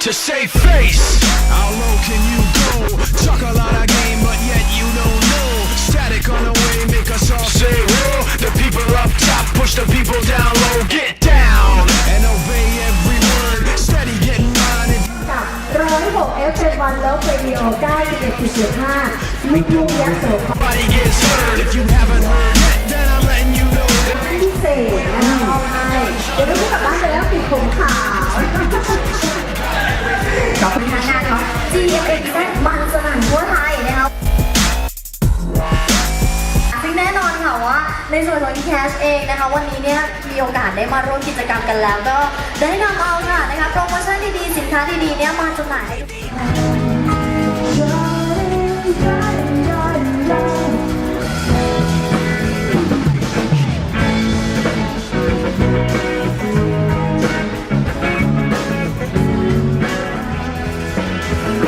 to save face. How low can you go? Talk a lot of game, but yet you don't know. Static on the way, make us all say whoa. The people up top push the people down low. Get down and obey every word. Steady getting mine. If กับ106 FM1 แล้วเรดิโอ91.5ลูกทุ่งยักษ์โสธร nobody gets hurt, if you haven't heard ในส่วนของ eCash เองนะคะ วันนี้เนี่ยมีโอกาสได้มาร่วมกิจกรรมกันแล้ว ก็ได้นำเอาค่ะนะคะโปรโมชั่นดีๆ สินค้าดีๆเนี่ยมาจำหน่ายให้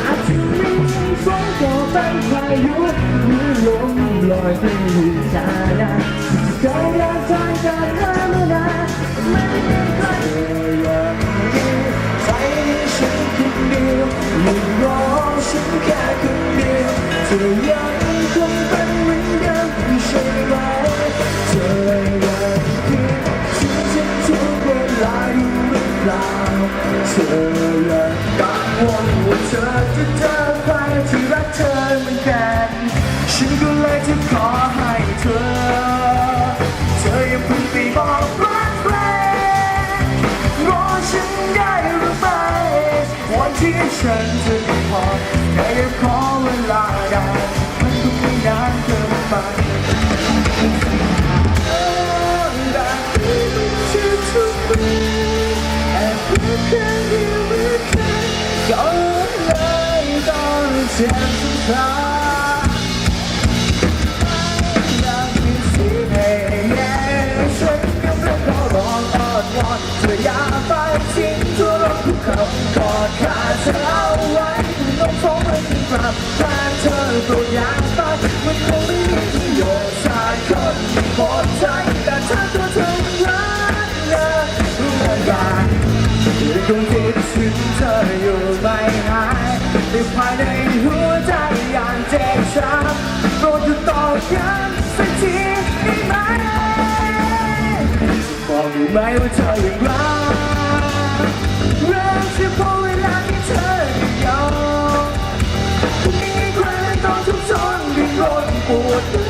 อาจจะไม่ใช่ฝนก็เป็นพายุหรือลมลอยไปชาดา เคยเดินทางกันมาเมื่อนานไม่มีใครอย่างนี้ใจฉันคนเดียวยังรอฉันแค่คนเดียวเธอยังคงเป็นเหมือนเดิมไม่ใช่ไหมเธอยังคิดถึงฉันทุกเวลาอยู่หรือเปล่าเธอยังกังวลว่าเธอจะเจอใครที่รักเธอเหมือนกันฉันก็เลยจะขอให้เธอ ได้มันก็ไม่นานเกินไป that baby to to me and we can hear we can ก็เลยต้องเจ็บสักครั้งอย ธอโปรดอย่าไปมันคงไม่มีประโยชน์ชายคนที่พอใจแต่ถ้าตัวเธอรักนะรู้กันที่คงคิดถึงเธออยู่ไม่หายในภายในหัวใจอย่างเจ็บช้ำโปรดหยุดต่อกันสักทีได้ไหมบอกรู้ไหมว่าเธอยังรัก ร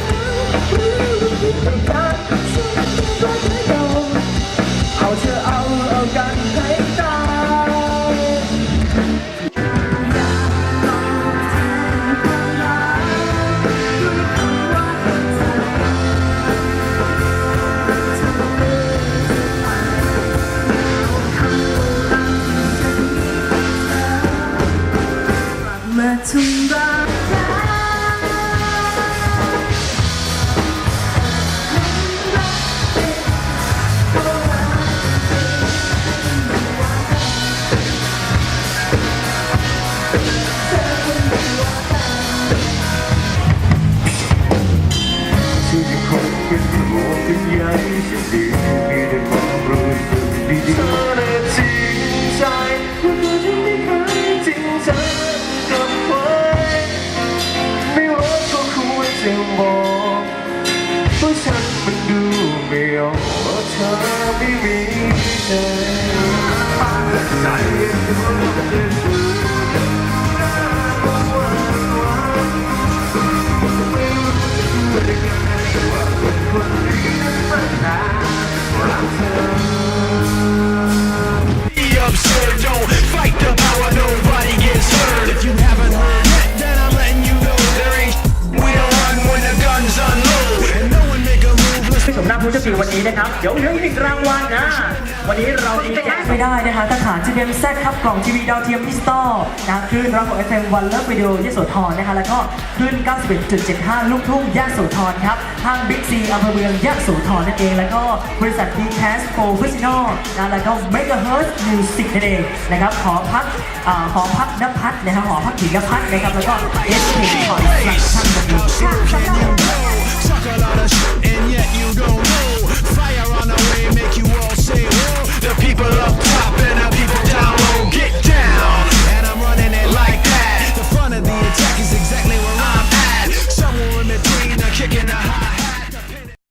ห่วงเป็นใยฉันดีมีแต่ความรู้สึกดีๆเธอได้จริงใจว่าเธอจะไม่เคยจริงใจกับใครไม่ว่าก็ควรจะบอกว่าฉันมันดูไม่ออกว่าเธอไม่มีใจใจ ชคดีวันนี้นะครับ เดี๋ยวเหลืออีกหนึ่งรางวัลนะ วันนี้เรามีแจกไม่ได้นะคะทหาร GMM Z ครับกล่องทีวีดาวเทียมดิจิตอลนะคลื่นรับของ FM วันเลิฟวิดีโอยโสธรนะคะแล้วก็คลื่น 91.75 ลูกทุ่งยะโสธรครับทางบิ๊กซีอำเภอเมืองยะโสธรนั่นเอง แล้วก็บริษัท d c a s Professional นะแล้วก็ Megahertz Music นั่นเองนะครับหอพักอ่าหอพักนภัทรนะครับหอพักหญิงนภัทรนะครับแล้วก็ SK Construction and yet you don't know. Fire on the way, make you all say, whoa. The people of